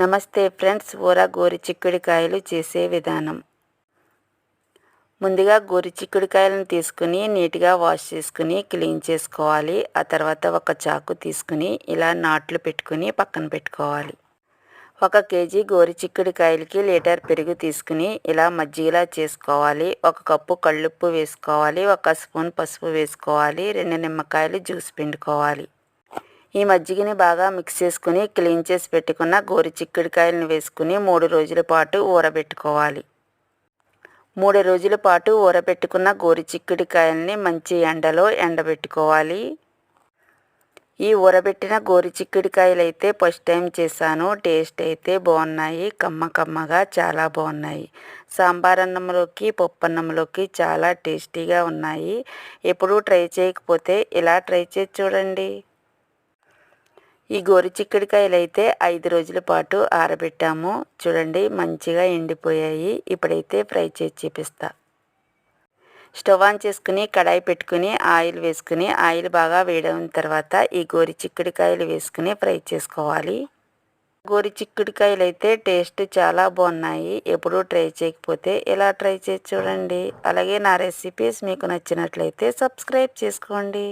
నమస్తే ఫ్రెండ్స్ ఊర గోరి చిక్కుడుకాయలు చేసే విధానం. ముందుగా గోరి చిక్కుడికాయలను తీసుకుని నీట్గా వాష్ చేసుకుని క్లీన్ చేసుకోవాలి. ఆ తర్వాత ఒక చాకు తీసుకుని ఇలా నాట్లు పెట్టుకుని పక్కన పెట్టుకోవాలి. ఒక కేజీ గోరి చిక్కుడుకాయలకి లీటర్ పెరుగు తీసుకుని ఇలా మజ్జిగలా చేసుకోవాలి. ఒక కప్పు కళ్ళుప్పు వేసుకోవాలి. ఒక స్పూన్ పసుపు వేసుకోవాలి. రెండు నిమ్మకాయలు జ్యూస్ పిండుకోవాలి. ఈ మజ్జిగని బాగా మిక్స్ చేసుకుని క్లీన్ చేసి పెట్టుకున్న గోరు చిక్కుడుకాయలను వేసుకుని మూడు రోజుల పాటు ఊరబెట్టుకోవాలి. మూడు రోజుల పాటు ఊరబెట్టుకున్న గోరు చిక్కుడుకాయల్ని మంచి ఎండలో ఎండబెట్టుకోవాలి. ఈ ఊరబెట్టిన గోరు చిక్కుడుకాయలు అయితే ఫస్ట్ టైం చేశాను. టేస్ట్ అయితే బాగున్నాయి. కమ్మ కమ్మగా చాలా బాగున్నాయి. సాంబార్ అన్నంలోకి పప్పు అన్నంలోకి చాలా టేస్టీగా ఉన్నాయి. ఎప్పుడూ ట్రై చేయకపోతే ఇలా ట్రై చేసి చూడండి. ఈ గోరు చిక్కుడుకాయలు అయితే ఐదు రోజుల పాటు ఆరబెట్టాము. చూడండి మంచిగా ఎండిపోయాయి. ఇప్పుడైతే ఫ్రై చేసి చూపిస్తా. స్టవ్ ఆన్ చేసుకుని కడాయి పెట్టుకుని ఆయిల్ వేసుకుని ఆయిల్ బాగా వేడైన తర్వాత ఈ గోరి చిక్కుడుకాయలు వేసుకుని ఫ్రై చేసుకోవాలి. గోరి చిక్కుడుకాయలు అయితే టేస్ట్ చాలా బాగున్నాయి. ఎప్పుడూ ట్రై చేయకపోతే ఇలా ట్రై చేసి చూడండి. అలాగే నా రెసిపీస్ మీకు నచ్చినట్లయితే సబ్స్క్రైబ్ చేసుకోండి.